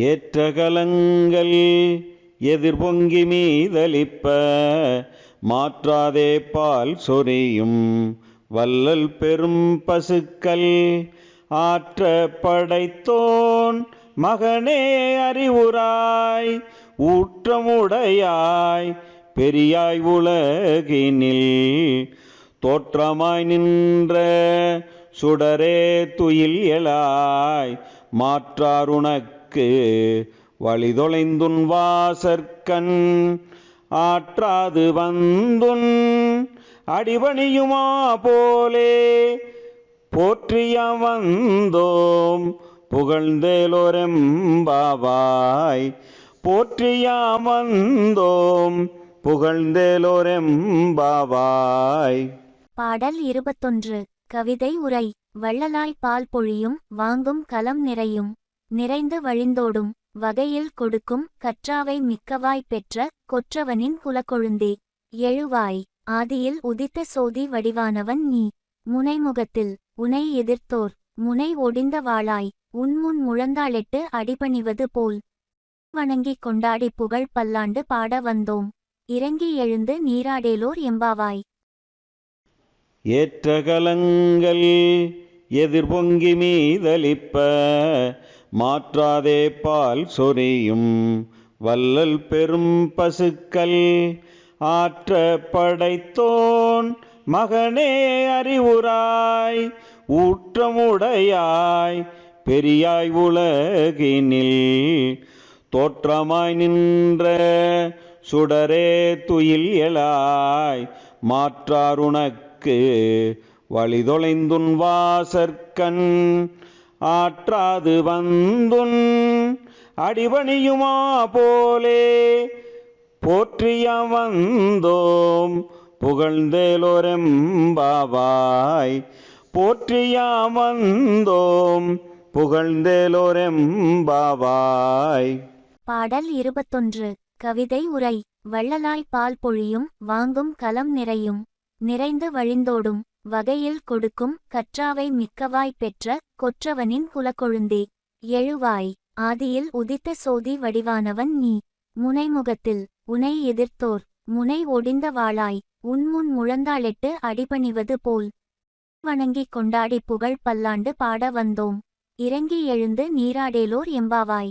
ஏற்றகலங்கள் எதிர்பொங்கி மீதளிப்ப மாற்றாதே பால் சொரியும் வல்லல் பெரும் பசுக்கள். ஆற்ற படைத்தோன் மகனே அறிவுராய் ஊற்றமுடையாய் பெரியாய் உலகினில். தோற்றமாய் நின்ற சுடரே துயில் எழாய் தனக்கு வழிதொலைந்துன் வாசற்கண் ஆற்றாது வந்துன் அடிபணியுமா போலே? போற்றிய வந்தோம் புகழ்ந்தேலோரெம்பாவாய். போற்றியாம் வந்தோம் புகழ்ந்தேலோரெம்பாவாய். பாடல் இருபத்தொன்று. கவிதை உரை. வள்ளலாய் பால் பொழியும் வாங்கும் களம் நிறையும். நிறைந்து வழிந்தோடும் வகையில் கொடுக்கும் கற்றாவை மிக்கவாய் பெற்ற கொற்றவனின் குலக்கொழுந்தே. எழுவாய் ஆதியில் உதித்த சோதி வடிவானவன் நீ. முனைமுகத்தில் உனை எதிர்த்தோர் முனை ஒடிந்த வாளாய் உன்முன் முழந்தாளிட்டு அடிபணிவது போல். வணங்கிக் கொண்டாடி புகழ் பல்லாண்டு பாட வந்தோம். இறங்கி எழுந்து நீராடேலோர் எம்பாவாய். ஏற்றகலங்கள் எதிர்பொங்கி மீதளிப்ப மாற்றாதே பால் சொரியும். வல்லல் பெரும் பசுக்கள் ஆற்ற படைத்தோன். மகனே அறிவுராய் ஊற்றமுடையாய் பெரியாய் உலகினில். தோற்றமாய் நின்ற சுடரே துயில் எழாய் மாற்றாருனக்கு வழிதொலைந்துன் வாசற்கண். ஆற்றாது வந்துன் அடிபணியுமா போலே? போற்றிய வந்தோம் புகழ்ந்தேலோரெம்பாவாய் போற்றிய வந்தோம் புகழ்ந்தேலோரெம்பாவாய் பாடல் இருபத்தொன்று. கவிதை உரை. வள்ளலாய் பால் பொழியும் வாங்கும் களம் நிறையும். நிறைந்து வழிந்தோடும். வகையில் கொடுக்கும் கற்றாவை மிக்கவாய் பெற்ற கொற்றவனின் குலக்கொழுந்தே. எழுவாய் ஆதியில் உதித்த சோதி வடிவானவன் நீ. முனைமுகத்தில் உனை எதிர்த்தோர் முனை ஒடிந்த வாளாய் உன்முன் முழந்தாளிட்டு அடிபணிவது போல். வணங்கிக் கொண்டாடி புகழ் பல்லாண்டு பாட வந்தோம். இறங்கி எழுந்து நீராடேலோர் எம்பாவாய்.